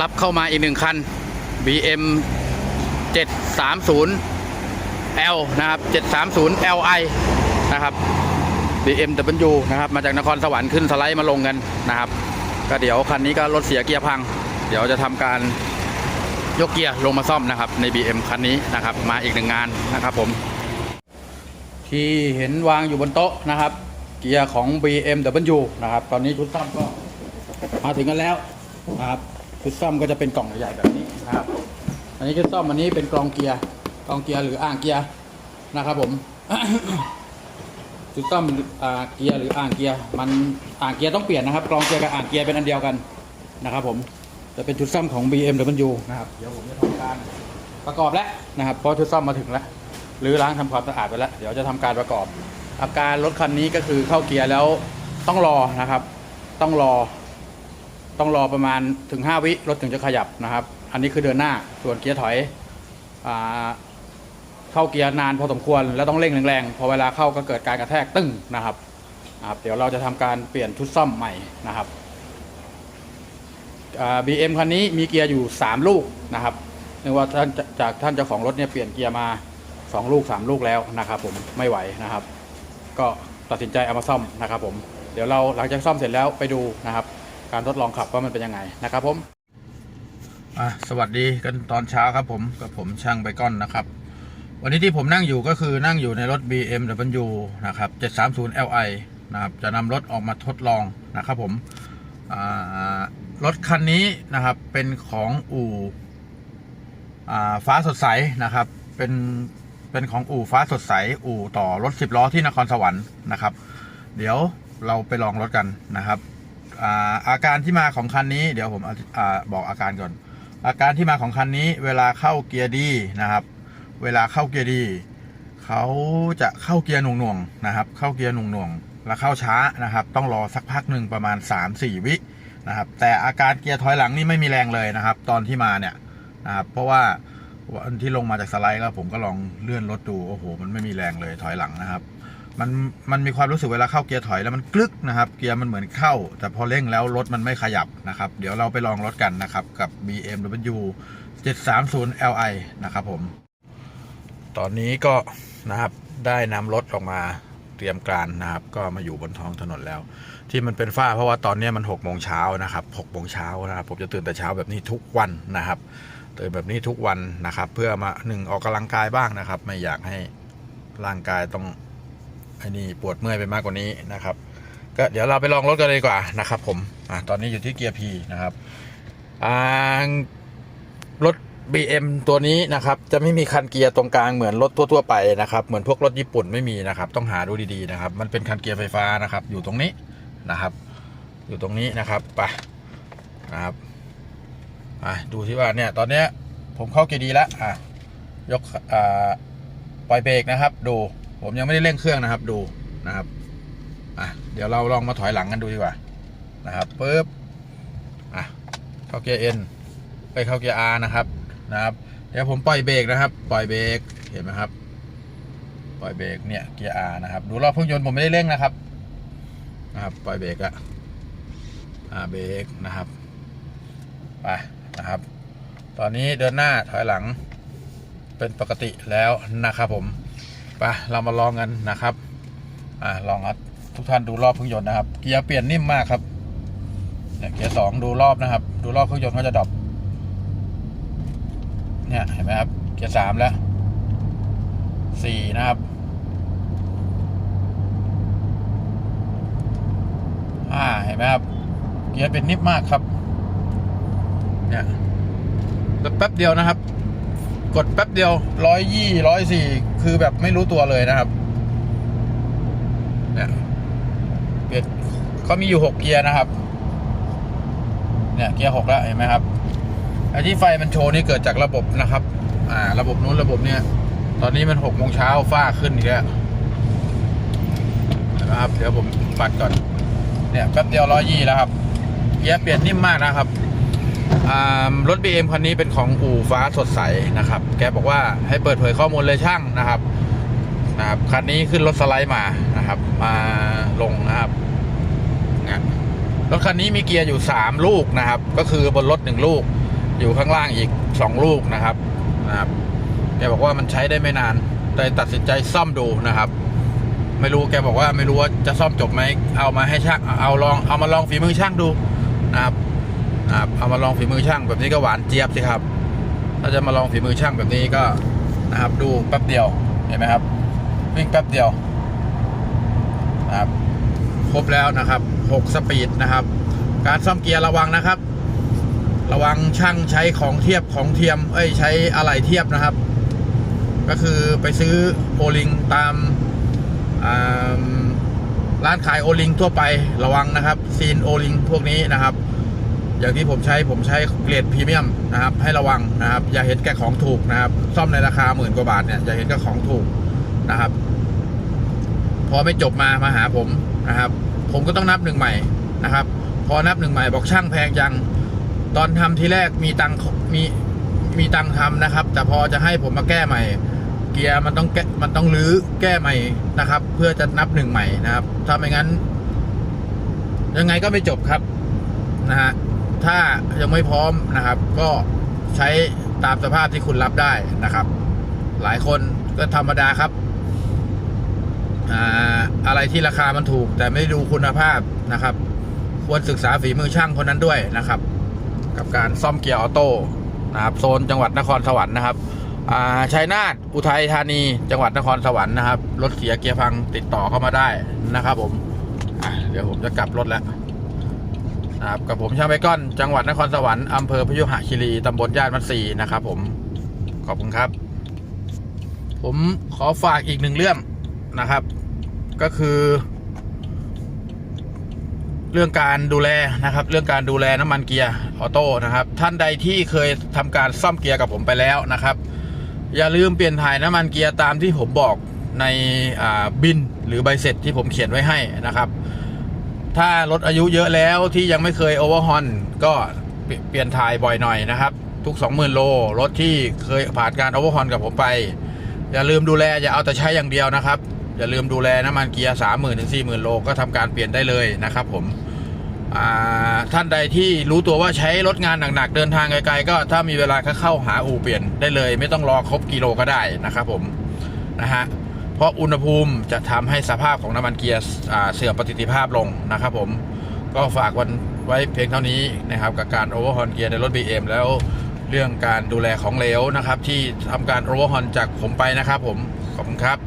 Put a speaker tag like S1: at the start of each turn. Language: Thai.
S1: รับเข้ามาอีกหนึ่งคัน BM 730 L นะครับ 730 Li นะครับ BMW นะครับ มาจากนครสวรรค์ขึ้นสไลด์มาลงกันนะครับ ก็เดี๋ยวคันนี้ก็รถเสียเกียร์พัง เดี๋ยวจะทำการยกเกียร์ลงมาซ่อมนะครับ ใน BM คันนี้นะครับ มาอีกหนึ่งงานนะครับผม ที่เห็นวางอยู่บนโต๊ะนะครับ เกียร์ของ BMW นะครับ ตอนนี้ชุดซ่อมก็มาถึงกันแล้วนะครับ ชุดซ่อมก็จะเป็นกล่องใหญ่ๆแบบนี้นะครับ อันนี้ชุดซ่อมอันนี้เป็นกรองเกียร์กรองเกียร์หรืออ่างเกียร์นะครับผมชุดซ่อมอ่าเกียร์หรืออ่างเกียร์มันอ่างเกียร์ต้องเปลี่ยนนะครับกรองเกียร์กับอ่างเกียร์เป็นอันเดียวกันนะครับผมจะเป็นชุดซ่อมของ BMW นะครับเดี๋ยวผมจะทำการประกอบแล้วนะครับเพราะชุดซ่อมมาถึงแล้วหรือล้างทำความสะอาดไปแล้วเดี๋ยวจะทำการประกอบ อาการรถคันนี้ก็คือเข้าเกียร์แล้วต้องรอนะครับ ต้องรอ ต้องรอประมาณถึง 5 วิรถถึงจะขยับนะครับ อันนี้คือเดินหน้าส่วนเกียร์ถอยอาเข้าเกียร์นานพอสมควรแล้วต้องเร่งแรงๆพอเวลาเข้าก็เกิดการกระแทกตึ้งนะครับครับเดี๋ยวเราจะทำการเปลี่ยนชุดซ่อมใหม่นะครับบีเอ็มคันนี้มีเกียร์อยู่ 3 ลูกนะครับเนื่องว่าท่านจากท่านเจ้าของรถเนี่ยเปลี่ยนเกียร์มา 2 ลูก 3 ลูกแล้วนะครับผมไม่ไหวนะครับ ก็ตัดสินใจเอามาซ่อมนะครับผมเดี๋ยวเราหลังจากซ่อมเสร็จแล้วไปดูนะครับ การทดลองขับว่ามันเป็นยังไงนะครับผมสวัสดีกันตอนเช้าครับผมกับผมช่างไบก้อนนะครับ วันนี้ที่ผมนั่งอยู่ก็คือนั่งอยู่ในรถ BMW นะครับ 730 Li นะครับจะนำรถออกมาทดลองนะครับผมรถคันนี้นะครับเป็นของอู่ฟ้าสดใสนะครับ เป็นเป็นของอู่ฟ้าสดใส อู่ต่อรถ 10 ล้อที่นครสวรรค์นะครับ เดี๋ยวเราไปลองรถกันนะครับ อาอาการที่มาของคันนี้เดี๋ยวผมอาบอกอาการก่อน อาการที่มาของคันนี้เวลาเข้าเกียร์ดีนะครับ เวลาเข้าเกียร์ดีเขาจะเข้าเกียร์หน่วงๆนะครับ เข้าเกียร์หน่วงๆแล้วเข้าช้านะครับ ต้องรอสักพักหนึ่งประมาณ 3-4 วินะครับ แต่อาการเกียร์ถอยหลังนี่ไม่มีแรงเลยนะครับ ตอนที่มาเนี่ยนะครับเพราะว่าวันที่ลงมาจากสไลด์แล้วผมก็ลองเลื่อนรถดูโอ้โหมันไม่มีแรงเลยถอยหลังนะครับ มันมันมีความรู้สึกเวลาเข้าเกียร์ถอยแล้วมันกลึกนะครับ เกียร์มันเหมือนเข้า แต่พอเร่งแล้วรถมันไม่ขยับนะครับ เดี๋ยวเราไปลองรถกันนะครับ กับ BMW 730 Li นะครับผม ตอนนี้ก็นะครับได้นำรถออกมาเตรียมการนะครับ ก็มาอยู่บนท้องถนนแล้ว ที่มันเป็นฝ้าเพราะว่าตอนนี้มัน6โมงเช้านะครับ6โมงเช้านะครับผมจะตื่นแต่เช้าแบบนี้ทุกวันนะครับตื่นแบบนี้ทุกวันนะครับ เพื่อมาหนึ่งออกกำลังกายบ้างนะครับ ไม่อยากให้ร่างกายต้อง อ้นี่ปวดเมื่อยไปมากกว่านี้นะครับ ก็เดี๋ยวเราไปลองรถกันเลยดีกว่านะครับ ผมอะตอนนี้อยู่ที่เกียร์ P นะครับอ่ารถ BM ตัวนี้นะครับ จะไม่มีคันเกียร์ตรงกลางเหมือนรถทั่วๆไปนะครับเหมือนพวกรถญี่ปุ่นไม่มีนะครับ ต้องหาดูดีๆนะครับ มันเป็นคันเกียร์ไฟฟ้านะครับ อยู่ตรงนี้นะครับ อยู่ตรงนี้นะครับไปนะครับอะดูที่ว่าเนี่ยตอนเนี้ยผมเข้าเกียร์ดีแล้วอะยกอ่าปล่อยเบรกนะครับ ดู ผมยังไม่ได้เร่งเครื่องนะครับดูนะครับอะเดี๋ยวเราลองมาถอยหลังกันดูดีกว่านะครับปึ๊บอะเข้าเกียร์ N ไปเข้าเกียร์ R นะครับนะครับ เดี๋ยวผมปล่อยเบรกนะครับ ปล่อยเบรกเห็นไหมครับ ปล่อยเบรกเนี่ยเกียร์ R นะครับ ดูรอบเครื่องยนต์ผมไม่ได้เร่งนะครับนะครับปล่อยเบรกอะอ่าเบรกนะครับไปนะครับ ตอนนี้เดินหน้าถอยหลังเป็นปกติแล้วนะครับผม ไปเรามาลองกันนะครับอ่าลองครับทุกท่านดูรอบเครื่องยนต์นะครับเกียร์เปลี่ยนนิ่มมากครับเนี่ยเกียร์สองดูรอบนะครับ ดูรอบเครื่องยนต์เขาจะดรอปเนี่ยเห็นไหมครับ เกียร์สามแล้วสี่นะครับห้าเห็นไหมครับ เกียร์เป็นนิ่มมากครับเนี่ยแล้วแป๊บเดียวนะครับ กดแป๊บเดียวร้อยยี่ร้อยสี่ คือแบบไม่รู้ตัวเลยนะครับเนี่ยเปลี่ยนเขามีอยู่หกเกียร์นะครับ เนี่ยเกียร์หกแล้วเห็นไหมครับไอ้ที่ไฟมันโชว์นี่เกิดจากระบบนะครับ อ่า ระบบนู้นระบบเนี้ยตอนนี้มันหกโมงเช้าฟ้าขึ้นอีกแล้วนะครับ เดี๋ยวผมปัดก่อน เนี่ยแป๊บเดียวร้อยยี่แล้วครับเกียร์เปลี่ยนนิ่มมากนะครับ รถ BM คันนี้เป็นของอู่ฟ้าสดใสนะครับ แกบอกว่าให้เปิดเผยข้อมูลเลยช่างนะครับนะครับคันนี้ขึ้นรถสไลด์มานะครับ มาลงนะครับนะรถคันนี้มีเกียร์อยู่ 3 ลูกนะครับ ก็คือบนรถ 1 ลูก อยู่ข้างล่างอีกสองลูกนะครับนะครับแกบอกว่ามันใช้ได้ไม่นานเลยตัดสินใจซ่อมดูนะครับ ไม่รู้แกบอกว่าไม่รู้ว่าจะซ่อมจบไหมเอามาให้ช่างเอาลองเอามาลองฝีมือช่างดูนะครับ เอามาลองฝีมือช่างแบบนี้ก็หวานเจี๊ยบสิครับ ถ้าจะมาลองฝีมือช่างแบบนี้ก็นะครับดูแป๊บเดียวเห็นไหมครับ วิ่งแป๊บเดียวนะครับครบแล้วนะครับ 6 สปีดนะครับ การซ่อมเกียร์ระวังนะครับ ระวังช่างใช้ของเทียบของเทียม เอ้ยใช้อะไหล่เทียบนะครับ ก็คือไปซื้อโอลิงตามร้านขายโอลิงทั่วไประวังนะครับซีนโอลิงพวกนี้นะครับ อย่างที่ผมใช้ผมใช้เกรดพรีเมียมนะครับให้ระวังนะครับ อย่าเห็นแก่ของถูกนะครับ ซ่อมในราคาหมื่นกว่าบาทเนี่ยอย่าเห็นแก่ของถูกนะครับ พอไม่จบมามาหาผมนะครับ ผมก็ต้องนับหนึ่งใหม่นะครับ พอนับหนึ่งใหม่บอกช่างแพงจังตอนทำทีแรกมีตังมีมีตังทำนะครับ แต่พอจะให้ผมมาแก้ใหม่ เกียร์มันต้องแก้มันต้องรื้อแก้ใหม่นะครับ เพื่อจะนับหนึ่งใหม่นะครับ ถ้าไม่งั้น ยังไงก็ไม่จบครับนะฮะ ถ้ายังไม่พร้อมนะครับ ก็ใช้ตามสภาพที่คุณรับได้นะครับ หลายคนก็ธรรมดาครับอะไรที่ราคามันถูก แต่ไม่ดูคุณภาพนะครับ ควรศึกษาฝีมือช่างคนนั้นด้วยนะครับ กับการซ่อมเกียร์ออโต้นะครับโซนจังหวัดนครสวรรค์นะครับชัยนาทอุทัยธานี จังหวัดนครสวรรค์นะครับรถเสียเกียร์พังติดต่อเข้ามาได้นะครับ ผมเดี๋ยวผมจะกลับรถแล้ว ครับกับผมช่างไบก้อน จังหวัดนครสวรรค์อำเภอพยุหคีรีตำบลญาติมัตสีนะครับ ผมขอบคุณครับ ผมขอฝากอีกหนึ่งเรื่องนะครับ ก็คือ เรื่องการดูแลนะครับ เรื่องการดูแลน้ำมันเกียร์ออโต้นะครับ ท่านใดที่เคยทำการซ่อมเกียร์กับผมไปแล้วนะครับ อย่าลืมเปลี่ยนถ่ายน้ำมันเกียร์ตามที่ผมบอกในบินหรือใบเสร็จที่ผมเขียนไว้ให้นะครับ ถ้ารถอายุเยอะแล้วที่ยังไม่เคยโอเวอร์ฮอนก็เปลี่ยนเปลี่ยนถ่ายบ่อยหน่อยนะครับ ทุก 20,000 โล รถที่เคยผ่านการโอเวอร์ฮอนกับผมไป อย่าลืมดูแล อย่าเอาแต่ใช้อย่างเดียวนะครับ อย่าลืมดูแลน้ำมันเกียร์สามหมื่นถึงสี่หมื่นโลก็ทำการเปลี่ยนได้เลยนะครับผมท่านใดที่รู้ตัวว่าใช้รถงานหนักๆเดินทางไกลๆก็ถ้ามีเวลาก็เข้าหาอู่เปลี่ยนได้เลย ไม่ต้องรอครบกิโลก็ได้นะครับผมนะฮะ เพราะอุณหภูมิจะทำให้สภาพของน้ำมันเกียร์เสื่อมประสิทธิภาพลงนะครับผมก็ฝากวันไว้เพียงเท่านี้นะครับกับการโอเวอร์ฮอนเกียร์ในรถ BM แล้วเรื่องการดูแลของเหลวนะครับ ที่ทำการโอเวอร์ฮอนจากผมไปนะครับผมขอบคุณครับ